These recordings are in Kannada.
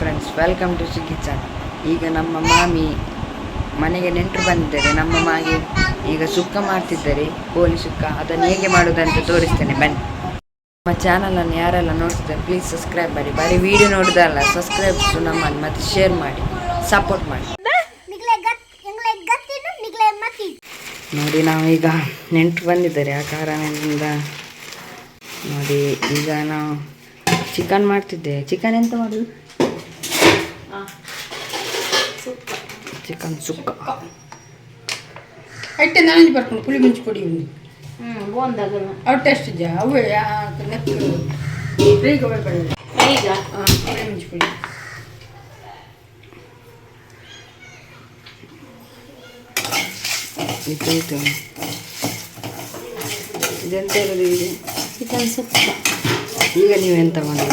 ಫ್ರೆಂಡ್ಸ್ ವೆಲ್ಕಮ್ ಟು ಕಿಚನ್ ಈಗ ನಮ್ಮ ಮಾಮಿ ಮನೆಗೆ ನೆಂಟರು ಬಂದಿದ್ದಾರೆ. ನಮ್ಮ ಮಾಗೆ ಈಗ ಸುಕ್ಕ ಮಾಡ್ತಿದ್ದಾರೆ ಕೋಳಿ ಸುಕ್ಕ ಅದನ್ನು ಹೇಗೆ ಮಾಡೋದಂತ ತೋರಿಸ್ತೇನೆ. ಬನ್ನಿ. ನಮ್ಮ ಚಾನಲನ್ನು ಯಾರೆಲ್ಲ ನೋಡ್ತಿದ್ದಾರೆ ಪ್ಲೀಸ್ ಸಬ್ಸ್ಕ್ರೈಬ್ ಮಾಡಿ. ಬರೀ ವಿಡಿಯೋ ನೋಡಿದಲ್ಲ ಸಬ್ಸ್ಕ್ರೈಬ್ಸು ನಮ್ಮನ್ನು ಮತ್ತು ಶೇರ್ ಮಾಡಿ. ಸಪೋರ್ಟ್ ಮಾಡಿ. ನೋಡಿ ನಾವು ಈಗ ನೆಂಟರು ಬಂದಿದ್ದಾರೆ. ಆ ಕಾರಣದಿಂದ ನೋಡಿ ಈಗ ನಾವು ಚಿಕನ್ ಮಾಡ್ತಿದ್ದೆ ಚಿಕನ್ ಎಂತ ಮಾಡೋದು? ಚಿಕನ್ ಸುಕ್ಕ. ಐಟೆ ನಾನಂಜಿ ಬರ್ಕೊಂಡು ಪುಳಿ ಮುಂಚಿ ಪುಡಿ ಹ್ಞೂ ಹ್ಮ್ ಬೋಂದಾಗಲ್ಲ ಅವು ಟೆಸ್ಟ್ ಜಾ ಅವೇ ನೆಕ್ಕು ಫ್ರೀಗೆ ಹೋಗ್ಬೇಡ ಈಗ ಹಾಂ ಪುಳಿ ಮುಂಚಿ ಪುಡಿ ಇದು ಇದೆಂತ ಇರೋದು ಇದು? ಚಿಕನ್ ಸುಕ್ಕ. ಈಗ ನೀವು ಎಂತ ಮಾಡಿ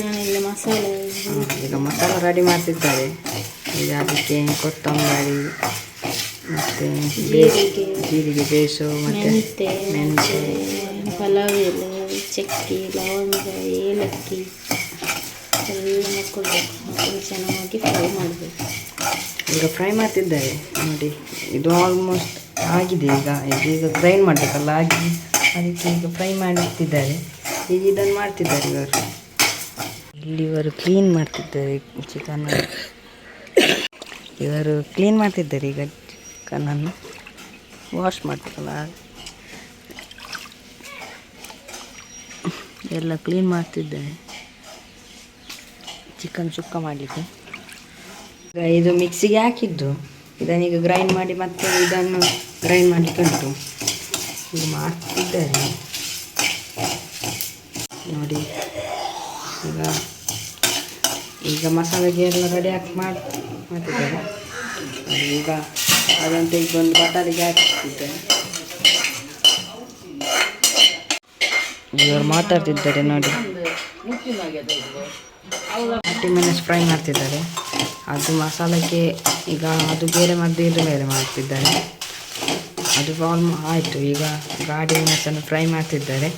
ನಾನಿಲ್ಲಿ ಮಸಾಲೆ ಈಗ ಮಸಾಲ ರೆಡಿ ಮಾಡ್ತಿದ್ದಾರೆ. ಈಗ ಅದಕ್ಕೆ ಕೊತ್ತಂಬರಿ ಮತ್ತು ಜೀರಿಗೆ, ಜೀರಿಗೆ ಬೇಸು ಮತ್ತು ಮೆಂತೆ ಪಲಾವ್ ಎಲೆ ಚಕ್ಕೆ ಲವಂಗ ಏಲಕ್ಕಿ ಎಲ್ಲ ಹಾಕ್ಕೊಳ್ಬೇಕು ಹಾಕೊಂಡು ಚೆನ್ನಾಗಿ ಫ್ರೈ ಮಾಡಬೇಕು. ಈಗ ಫ್ರೈ ಮಾಡ್ತಿದ್ದಾರೆ. ನೋಡಿ ಇದು ಆಲ್ಮೋಸ್ಟ್ ಆಗಿದೆ. ಈಗ ಈಗ ಗ್ರೈಂಡ್ ಮಾಡಬೇಕಲ್ಲ ಆಗಿ ಅದಕ್ಕೆ ಈಗ ಫ್ರೈ ಮಾಡಿರ್ತಿದ್ದಾರೆ ಈಗ ಇದನ್ನು ಮಾಡ್ತಿದ್ದಾರೆ ಇವರು. ಇವರು ಕ್ಲೀನ್ ಮಾಡ್ತಿದ್ದಾರೆ ಚಿಕನ್. ಇವರು ಕ್ಲೀನ್ ಮಾಡ್ತಿದ್ದಾರೆ ಈಗ ಚಿಕನನ್ನು. ವಾಶ್ ಮಾಡ್ತಾರಲ್ಲ. ಎಲ್ಲ ಕ್ಲೀನ್ ಮಾಡ್ತಿದ್ದಾರೆ. ಚಿಕನ್ ಸುಕ್ಕ ಮಾಡಲಿಕ್ಕೆ. ಈಗ ಇದು ಮಿಕ್ಸಿಗೆ ಹಾಕಿದ್ದು. ಇದನ್ನೀಗ ಗ್ರೈಂಡ್ ಮಾಡಿ ಮತ್ತೆ ಇದನ್ನು ಗ್ರೈಂಡ್ ಮಾಡಲಿಕ್ಕೆ ಉಂಟು. ಈಗ ಮಾಡ್ತಿದ್ದಾರೆ. ನೋಡಿ. ಈಗ ಈಗ ಮಸಾಲೆಗೆ ಎಲ್ಲ ರೆಡಿ ಹಾಕಿ ಮಾಡಿ ಮಾಡ್ತಿದ್ದಾರೆ ನೋಡಿ ಈಗ ಅದಂತ ಈಗ ಒಂದು ಬಟಾಲಿಗೆ ಹಾಕಿದ್ದೆ ಇವರು ಮಾತಾಡ್ತಿದ್ದಾರೆ ನೋಡಿ. ಹಟ್ಟಿ ಮೆಣಸು ಫ್ರೈ ಮಾಡ್ತಿದ್ದಾರೆ. ಅದು ಮಸಾಲಕ್ಕೆ ಈಗ ಅದು ಬೇರೆ ಮದ್ದು ಇದು ಬೇರೆ ಮಾಡ್ತಿದ್ದಾರೆ. ಅದು ಆಲ್ಮ ಆಯಿತು. ಈಗ ಗಾಡಿ ಮೆಣಸನ್ನು ಫ್ರೈ ಮಾಡ್ತಿದ್ದಾರೆ.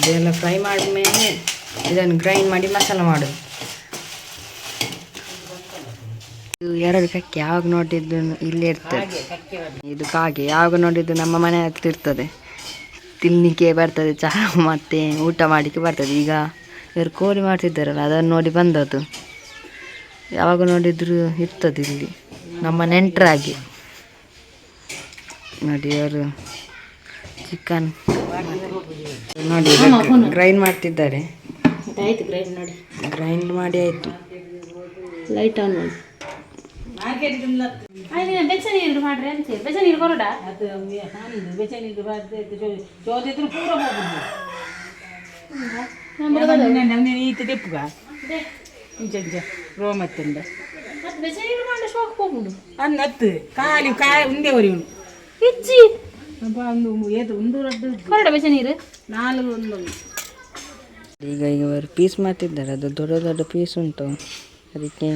ಇದೆಲ್ಲ ಫ್ರೈ ಮಾಡಿದ್ಮೇಲೆ ಇದನ್ನು ಗ್ರೈಂಡ್ ಮಾಡಿ ಮಸಾಲ ಮಾಡೋದು ಇದು ಎರಡು ಕಕ್ಕೆ ಯಾವಾಗ ನೋಡಿದ್ದು ಇಲ್ಲಿ ಇರ್ತದೆ. ಇದು ಕಾಗೆ ಯಾವಾಗ ನೋಡಿದ್ದು ನಮ್ಮ ಮನೆ ಹತ್ರ ಇರ್ತದೆ. ತಿನ್ನಲಿಕ್ಕೆ ಬರ್ತದೆ ಚಹಾ ಮತ್ತು ಊಟ ಮಾಡಲಿಕ್ಕೆ ಬರ್ತದೆ. ಈಗ ಇವರು ಕೋಳಿ ಮಾಡ್ತಿದ್ದಾರಲ್ಲ ಅದನ್ನು ನೋಡಿ ಬಂದದ್ದು. ಯಾವಾಗ ನೋಡಿದ್ರು ಇರ್ತದೆ ಇಲ್ಲಿ. ನಮ್ಮ ನೆಂಟರಾಗಿ. ನೋಡಿ ಅವರು ಚಿಕನ್. ನೋಡಿ ಗ್ರೈಂಡ್ ಮಾಡ್ತಿದ್ದಾರೆ. ಆಯ್ತು ಗ್ರೈಂಡ್ ನೋಡಿ. ಗ್ರೈಂಡ್ ಮಾಡಿ ಆಯಿತು. ಲೈಟ್ ಆನ್ ಮಾಡಿ ಬೆಚ್ಚ ನೀರು ಮಾಡ್ರಿ ಅಂತ ಬೆಚ್ಚ ನೀರು ಹಾನಿದು ಬೆಚ್ಚನಿದು ಬಾರ್ದೆ ಚೋದಿದ್ರು ಪೂರ ಹೋಗುದು ತೆಪ್ಪುಗ? ಇಂಚ ಇಂಚ. ರೋಮತ್ತಿಂದ ಮತ್ತೆ ಬೆಚ್ಚ ನೀರು ಮಾಡಿ ಶೋಕ್ ಹೋಗುದು ಅನ್ನತ್ತು. ಕಾಲಿ ಕಾಯಿ ಉಂದೆ ಒರಿ ಉಂಡು ಒಂದು ಒಂದು ನೀರು? ನಾಲ್ಕು ಒಂದು. ಈಗ ಅವರು ಪೀಸ್ ಮಾಡ್ತಿದ್ದಾರೆ ಅದು ದೊಡ್ಡ ದೊಡ್ಡ ಪೀಸ್ ಉಂಟು. ಅದಕ್ಕೆ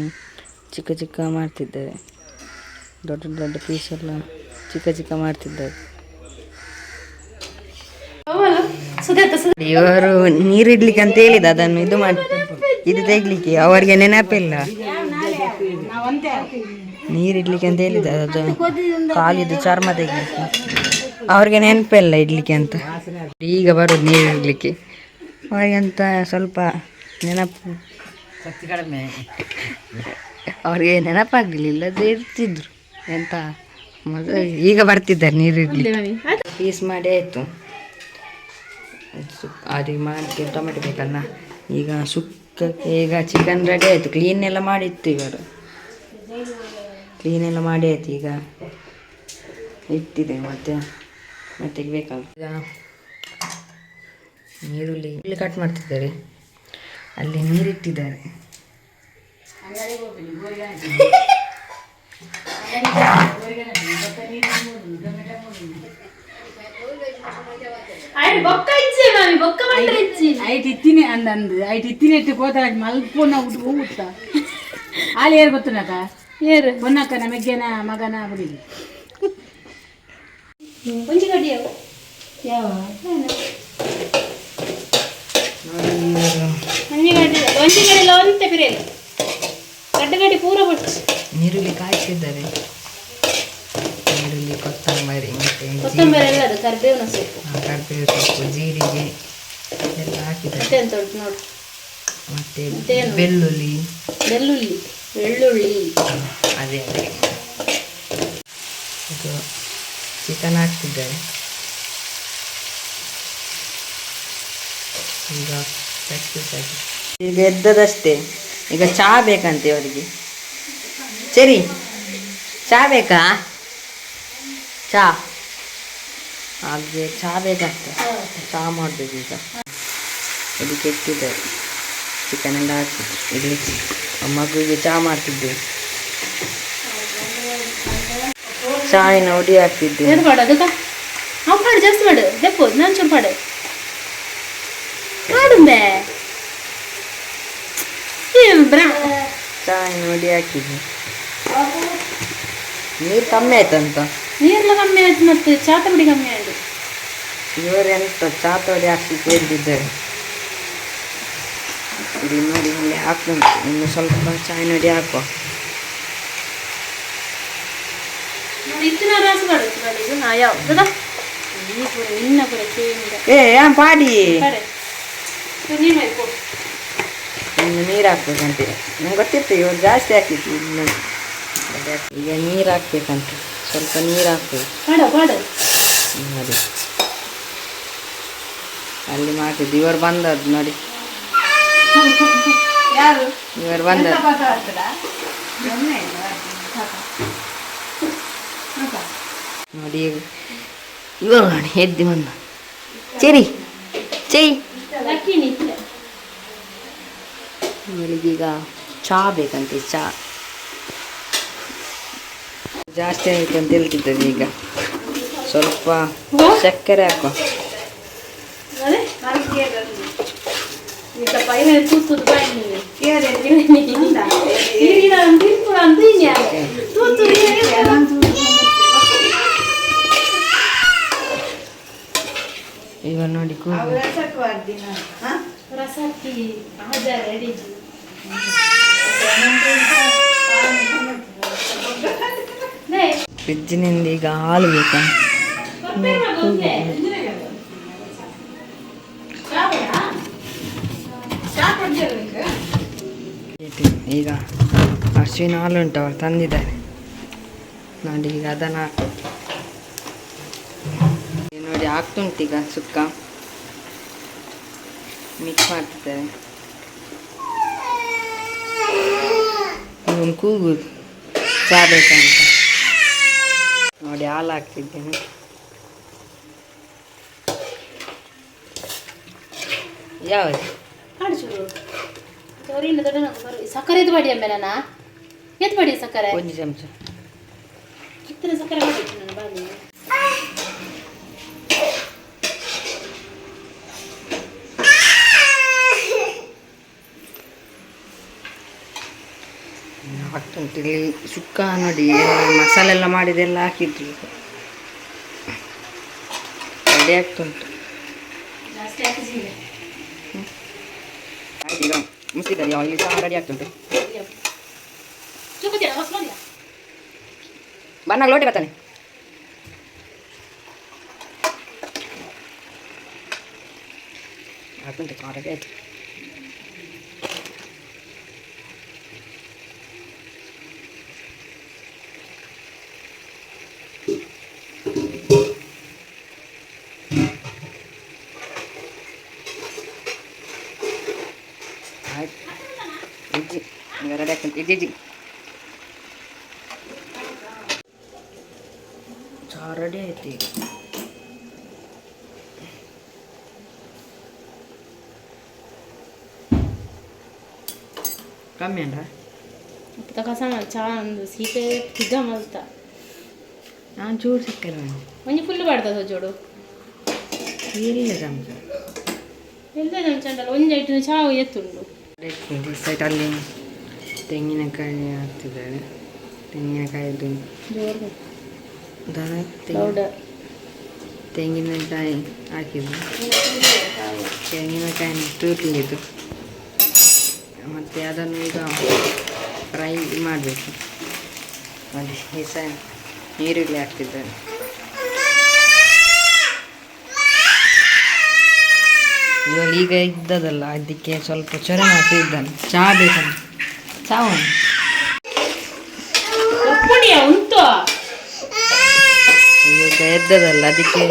ಚಿಕ್ಕ ಚಿಕ್ಕ ಮಾಡ್ತಿದ್ದಾರೆ. ದೊಡ್ಡ ದೊಡ್ಡ ಪೀಸ್ ಎಲ್ಲ ಚಿಕ್ಕ ಚಿಕ್ಕ ಮಾಡ್ತಿದ್ದಾರೆ. ಇವರು ನೀರಿಡ್ಲಿಕ್ಕೆ ಅಂತ ಹೇಳಿದ ಅದನ್ನು ಇದು ಮಾಡಿ ಇದು ತೆಗ್ಲಿಕ್ಕೆ ಅವರಿಗೆ ನೆನಪಿಲ್ಲ. ನೀರಿಡ್ಲಿಕ್ಕೆ ಅಂತ ಹೇಳಿದ ಅದು ಕಾಲಿದು ಚರ್ಮ ತೆಗ್ಲಿಕ್ಕೆ. ಅವ್ರಿಗೆ ನೆನಪಿಲ್ಲ ಇಡ್ಲಿಕ್ಕೆ ಅಂತ. ಈಗ ಬರೋದು ನೀರು ಇಡ್ಲಿಕ್ಕೆ. ಅವರಿಗಂತ ಸ್ವಲ್ಪ ನೆನಪು. ಕಡಿಮೆ ಅವ್ರಿಗೆ ನೆನಪಾಗಲಿಲ್ಲ ಅದೇ ಇರ್ತಿದ್ರು. ಎಂತ ಮೊದಲು ಈಗ ಬರ್ತಿದ್ದಾರೆ ನೀರು ಇಡ್ಲಿಕ್ಕೆ. ಪೀಸ್ ಮಾಡಿ ಆಯಿತು. ಅದಕ್ಕೆ ಮಾಡಲಿಕ್ಕೆ ಟೊಮೆಟೊ ಬೇಕಲ್ಲ. ಈಗ ಸುಕ್ಕಕ್ಕೆ ಈಗ ಚಿಕನ್ ರೆಡಿ ಆಯಿತು. ಕ್ಲೀನ್ ಎಲ್ಲ ಮಾಡಿತ್ತು ಇವರು. ಕ್ಲೀನ್ ಎಲ್ಲ ಮಾಡಿ ಆಯ್ತು ಈಗ. ಇಟ್ಟಿದೆ ಮತ್ತೆ. ಮತ್ತೆ ಈಗ ನೀರುಳ್ಳಿ ಇಲ್ಲಿ ಕಟ್ ಮಾಡ್ತಿದ್ದಾರೆ ಅಲ್ಲಿ ನೀರಿಟ್ಟಿದ್ದಾರೆ. ಬೊಕ್ಕ ಇಚ್ಚಿ ಮಾಮಿ ಬೊಕ್ಕ ಮಾಡ್ರೆ ಇಚ್ಚಿ. ಐಟ್ ಇತ್ತಿನಿ ಅಂದ ಅಂದು ಐಟ್ ಇತ್ತಿನಿ ಇಟ್ಟು ಮಲ್ಪೋನ ಉಟ್ಟು ಹೋಗುತ್ತ ಅಲ್ಲಿ ಏರು ಗೊತ್ತುನಕ ಏರು ಪೊನ್ನಕ್ಕನ ಮೆಗ್ಗೆನ ಮಗನ ಬುಡಿಗೆ ಒಂಜಿ ಕಡಿಯವು ಯಾವ? ನೋಡಿ ಇವರು ಒಂಜಿ ಕಡೆ ಒಂತೆ ಪಿರೇನು ಗಡ್ಡೆ ಗಡ್ಡೆ ಪೂರ ಬಿಟ್ಟು ನೀರುಳ್ಳಿ ಕಾಯಿಸಿದ್ದಾರೆ? ನೀರುಳ್ಳಿ ಕೊತ್ತಂಬರಿ ಮತ್ತೆ ಕೊತ್ತಂಬರಿ ಎಲ್ಲ ಅದು ಕರಿಬೇವಿನ ಸೊಪ್ಪು. ಕರಿಬೇವು ಸೊಪ್ಪು ಜೀರಿಗೆ ಎಲ್ಲ ಹಾಕಿದ್ದಾರೆ. ಎಂತ ಉಂಟು ನೋಡು. ಮತ್ತೆ? ಬೆಳ್ಳುಳ್ಳಿ. ಬೆಳ್ಳುಳ್ಳಿ ಬೆಳ್ಳುಳ್ಳಿ. ಅದೇ ಅದೇ. ಇದು ಚಿಕನ್ ಹಾಕ್ತಿದ್ದಾರೆ ಈಗ ಆಗಿ ಈಗ ಎದ್ದದಷ್ಟೇ. ಈಗ ಚಹಾ ಬೇಕಂತೆ ಅವರಿಗೆ. ಸರಿ. ಚಹಾ ಬೇಕಾ? ಚಹಾ ಹಾಗೆ ಚಹಾ ಬೇಕಾಗ್ತದೆ ಚಹಾ ಮಾಡಬೇಕು ಈಗ. ಇದಕ್ಕೆ ಎತ್ತಿದ್ದಾರೆ ಚಿಕನ್ ಎಲ್ಲ ಹಾಕಿ. ಇಲ್ಲಿ ಮಗುವಿಗೆ ಚಹಾ ಮಾಡ್ತಿದ್ದೆ. ಚಾಯಿನ ಒಡಿ ಹಾಕ್ತಿದ್ದೆ ಎಂತ ಪಾಡು ಅದಕ್ಕ ಅವ್ ಪಾಡು ಜಾಸ್ತಿ ಪಾಡು ಹೆಪ್ಪೋದು ನಾನು ಚೂರು ಪಾಡು ಪಾಡುಂಬೆ ಏನ್ ಬ್ರಾ ಚಾಯಿನ ಒಡಿ ಹಾಕಿದ್ದೆ ನೀರು ಕಮ್ಮಿ ಆಯ್ತಂತ ನೀರ್ಲ ಕಮ್ಮಿ ಆಯ್ತು ಮತ್ತೆ ಚಾತ ಪುಡಿ ಕಮ್ಮಿ ಆಯ್ತು ಇವರು ಎಂತ ಚಾತೋಡಿ ಹಾಕಿ ಕೇಳಿದ್ದಾರೆ ಇಲ್ಲಿ ನೋಡಿ ಇಲ್ಲಿ ಹಾಕುಂಟು ಇನ್ನು ಸ್ವಲ್ಪ ಚಾಯ್ ನೋಡಿ ಹಾಕುವ ಇತ್ತಿನ ರಾಸ ಪಾಡು ಪಾಡಿದು ಹಾ ಯಾವ ಅದಾ ನೀ ಪೂರ ನಿನ್ನ ಪೂರ ಕೇಳಿದ ಏ ಏನ್ ಪಾಡಿ? ಇನ್ನು ನೀರು ಹಾಕ್ಬೇಕಂತೆ. ನಂಗೆ ಗೊತ್ತಿತ್ತು ಇವಾಗ ಜಾಸ್ತಿ ಹಾಕಿತ್ತು ಈಗ ನೀರು ಹಾಕ್ಬೇಕಂತ. ಸ್ವಲ್ಪ ನೀರು ಹಾಕ್ಬೇಕು. ಅಲ್ಲಿ ಮಾಡ್ತಿದ್ದು ಇವರು ಬಂದದ್ದು ನೋಡಿ. ಇವರು ಬಂದದ್ದು. ನೋಡಿ, ಇವಾಗ ನೋಡಿ, ಎದ್ದು ಬಂದ. ಚೇರಿ ಚೈ ಇವಳಿಗೀಗ ಚಹಾ ಬೇಕಂತೆ ಚಹಾ ಜಾಸ್ತಿ ಆಯಿತು ಅಂತ ಹೇಳ್ತಿದ್ದದೆ ಈಗ. ಸ್ವಲ್ಪ ಸಕ್ಕರೆ ತಿರ್ಪುರ ಅಂತ ಈಗ ನೋಡಿ ಫ್ರಿಜ್ಜಿನಿಂದ ಈಗ ಹಾಲು ಬೇಕಾ? ಈಗ ಅಶ್ವಿನ ಹಾಲು ಉಂಟು ಅವ್ರು ತಂದಿದ್ದಾರೆ. ನೋಡಿ ಈಗ ಅದನ್ನು ಹಾಕು ಈಗ ನೋಡಿ ಆಗ್ತುಂಟು ಈಗ ಸುಕ್ಕ. ಮಿಕ್ಸ್ ಮಾಡ್ತಿದ್ದಾರೆ ಇವನು ಕೂಗುದು ಚಹಾ ಬೇಕಂತ ನೋಡಿ ಹಾಲು ಹಾಕ್ತಿದ್ದೇನೆ. ಯಾವುದು? ಹಾಡು ಚೂರು ಚೌರಿಯಿಂದ ದೊಡ್ಡ ಬರು. ಸಕ್ಕರೆ ಎದ್ದು ಬಾಡಿ ಆಮೇಲೆ ನಾ ಎದ್ದು ಬಾಡಿ ಸಕ್ಕರೆ. ಒಂದು ಚಮಚ. ಕಿತ್ತನ ಸಕ್ಕರೆ ಮಾಡಿಟ್ಟು ಇಲ್ಲಿ ಸುಕ್ಕ ನೋಡಿ ಮಸಾಲೆ ಎಲ್ಲ ಮಾಡಿದೆಲ್ಲ ಹಾಕಿದ್ರು ರೆಡಿ ಆಗ್ತುಂಟು. ಆಯ್ತು ಮುಸ್ತಿದ್ದಾರೆ ಇಲ್ಲಿ ಸಹ ರೆಡಿ ಆಗ್ತುಂಟು. ಬನ್ನಾಗ ಲೋಟೆ ಬರ್ತಾನೆ ಆಗ್ತುಂಟು ರೆಡಿ ಆಯ್ತು. ಆಯ್ತು ಇಜ್ಜಿ ಈಗ ರೆಡಿ ಆಗ್ತುಂಟು ಇಜ್ಜಿ ಚಹಾ ರೆಡಿ ಆಯ್ತು ಈಗ. ಕಮ್ಮಿ ಅಲ್ಲ ಮತ್ತೆ ಚಹಾ ಚಾ ಒಂದು ಸೀತೆ ಸಿದ್ಧ ಮಲ್ತ ನಾನು ಚೂರು ಸಿಕ್ಕಲ್ಲ ಒಂಜಿ ಫುಲ್ ಬಾಡ್ತದ ಜೋಡು? ಇಲ್ಲ ಚಮಚ. ಎಲ್ಲೇ ನಮ್ಮ ಚಂಡಲ್ಲ ಇಟ್ಟು ಚಹಾ ಚಾ ಎತ್ತುಂಡು ಸೈಟ್ ಅಲ್ಲಿ ತೆಂಗಿನಕಾಯಿ ಹಾಕ್ತಿದ್ದಾರೆ. ತೆಂಗಿನಕಾಯಿದು ತೆಂಗಿನಕಾಯಿ ಹಾಕಿದ್ದು ತೆಂಗಿನಕಾಯಿ ತುರಿಲಿದ್ದು ಮತ್ತು ಅದನ್ನು ಈಗ ಫ್ರೈ ಮಾಡಬೇಕು. ನೋಡಿ ಹೆಸ ಈರುಳ್ಳಿ ಹಾಕ್ತಿದ್ದಾರೆ. ಇವಾಗ ಈಗ ಇದ್ದದಲ್ಲ ಅದಕ್ಕೆ ಸ್ವಲ್ಪ ಚೊರೆ ಮಾಡ್ತಿದ್ದಾನೆ ಚಹಾ ಬೇಕಂತ ಚಹಾ ಪುಡಿಯ ಉಂಟು? ಇವಾಗ ಎದ್ದದಲ್ಲ ಅದಕ್ಕೆ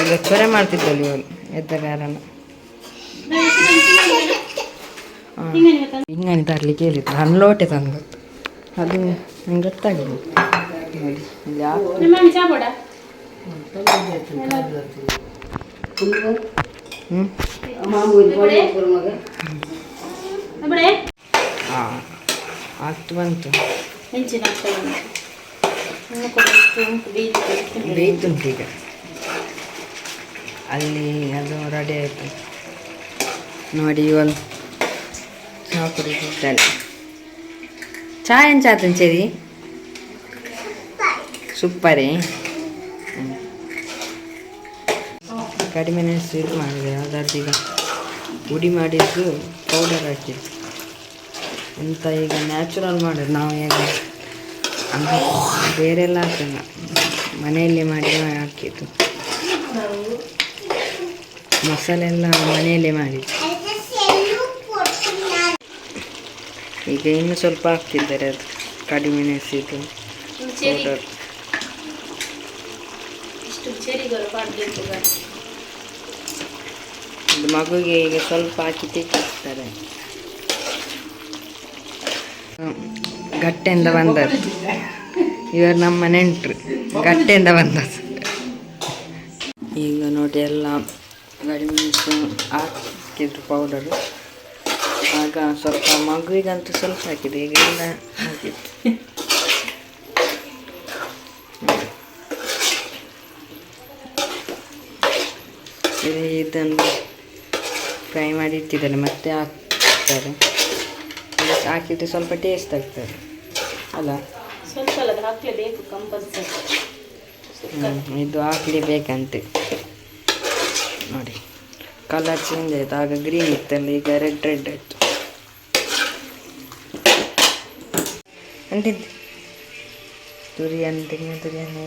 ಈಗ ಚೊರೆ ಮಾಡ್ತಿದ್ದಳು ಇವಳು ಎದ್ದ ಕಾರಣ ಹಿಂಗನಿ ತರಲಿಕ್ಕೆ ಹೇಳಿದ್ರು ನನ್ನ ಲೋಟೆ ತಂದು. ಅದು ನಂಗೆ ಗೊತ್ತಾಗಿದೆ ನೋಡಿ ಆಗ್ತು ಬಂತು. ಬೇಯ್ತುಂಟು ಈಗ. ಅಲ್ಲಿ ಅದು ರೆಡಿ ಆಯಿತು. ನೋಡಿ ಒಂದು ಚಹಾ ಕುಡಿದಿದ್ದಾನೆ ಚಹಾ ಏನು ಚಾತನ್ ಚೇರಿ ಸೂಪರೇ. ಹ್ಮ್. ಕಡಿಮೆ ಇದು ಮಾಡಿದೆ. ಈಗ ಪುಡಿ ಮಾಡಿದ್ದು ಪೌಡರ್ ಹಾಕಿ. ಅಂತ ಈಗ ನ್ಯಾಚುರಲ್ ಮಾಡೋದು ನಾವು ಹೇಗೆ? ಅಂದರೆ ಬೇರೆಲ್ಲ ಹಾಕಲ್ಲ. ಮನೆಯಲ್ಲೇ ಮಾಡಿ ಹಾಕಿದ್ದು. ಮಸಾಲೆ ಎಲ್ಲ ಮನೆಯಲ್ಲೇ ಮಾಡಿದ್ದು ಈಗ ಇನ್ನು ಸ್ವಲ್ಪ ಹಾಕ್ತಿದ್ದಾರೆ ಅದು. ಕಡಿಮೆ ನೆನೆಸಿದ್ದು. ಪೌಡರ್ ಇದು ಮಗುಗೆ ಈಗ ಸ್ವಲ್ಪ ಹಾಕಿ ತಿಕ್ಕಿಸ್ತಾರೆ. ಗಟ್ಟೆಯಿಂದ ಬಂದದ್ದು. ಇವರು ನಮ್ಮ ನೆಂಟರು. ಗಟ್ಟೆಯಿಂದ ಬಂದದ್ದು. ಈಗ ನೋಡಿ ಎಲ್ಲ ಗಡಿಮೆಣಸು ಹಾಕಿದ್ರು ಪೌಡರು ಆಗ ಸ್ವಲ್ಪ ಮಗುವಿಗಂತೂ ಸ್ವಲ್ಪ ಹಾಕಿದೆ. ಈಗ ಎಲ್ಲ ಹಾಕಿತ್ತು ಇದನ್ನು ಫ್ರೈ ಮಾಡಿ ಇಟ್ಟಿದ್ದಾರೆ ಮತ್ತೆ ಹಾಕ್ತಾರೆ. ಹಾಕಿದ್ರೆ ಸ್ವಲ್ಪ ಟೇಸ್ಟ್ ಆಗ್ತದೆ. ಅಲ್ಲ? ಸ್ವಲ್ಪ ಹಾಕ್ಲೇಬೇಕು ಕಂಪಲ್ಸರಿ ಇದು ಹಾಕ್ಲೇಬೇಕಂತೆ. ನೋಡಿ ಕಲರ್ ಚೇಂಜ್ ಆಯಿತು. ಆಗ ಗ್ರೀನ್ ಇತ್ತಲ್ಲ ಈಗ ರೆಡ್ ರೆಡ್ ಆಯ್ತು. ಅಂತಿದ್ದು ತುರಿಯನ್ನು ತೆಂಗಿನ ತುರಿಯನ್ನು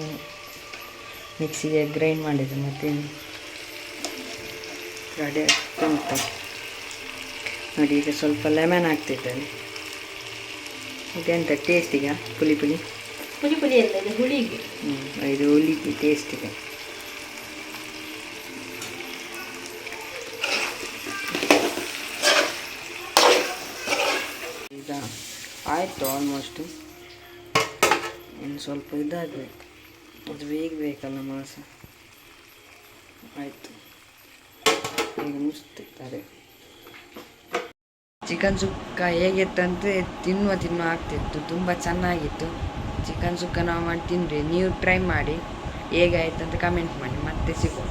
ಮಿಕ್ಸಿಗೆ ಗ್ರೈಂಡ್ ಮಾಡಿದ್ದು ಮತ್ತೆ ರೆಡಿ ಉಂಟು. ನೋಡಿ ಈಗ ಸ್ವಲ್ಪ ಲೆಮನ್ ಹಾಕ್ತಿದ್ದೇನೆ ಇದೆಂತ ಟೇಸ್ಟಿಗೆ ಪುಳಿ ಪುಳಿ ಪುಲಿ ಪುಲಿ? ಅಲ್ಲ ಇದು ಹುಳಿಗೆ. ಹ್ಞೂ ಇದು ಹುಳಿ ಟೇಸ್ಟ್ ಇದೆ ಈಗ ಆಯಿತು ಆಲ್ಮೋಸ್ಟು ಇನ್ನು ಸ್ವಲ್ಪ ಇದಾಗಬೇಕು. ಅದು ಬೇಗ ಬೇಕಲ್ಲ ಮಾಂಸ. ಆಯಿತು. ಈಗ ಚಿಕನ್ ಸುಕ್ಕ ಹೇಗಿತ್ತಂತೆ ತಿನ್ನುವ ತಿನ್ನುವ ಆಗ್ತಿತ್ತು, ತುಂಬ ಚೆನ್ನಾಗಿತ್ತು. ಚಿಕನ್ ಸುಕ್ಕ ನಾವು ಮಾಡಿ ತಿಂದ್ರಿ ನೀವು ಟ್ರೈ ಮಾಡಿ, ಹೇಗಾಯ್ತು ಅಂತ ಕಮೆಂಟ್ ಮಾಡಿ, ಮತ್ತೆ ಸಿಗುವ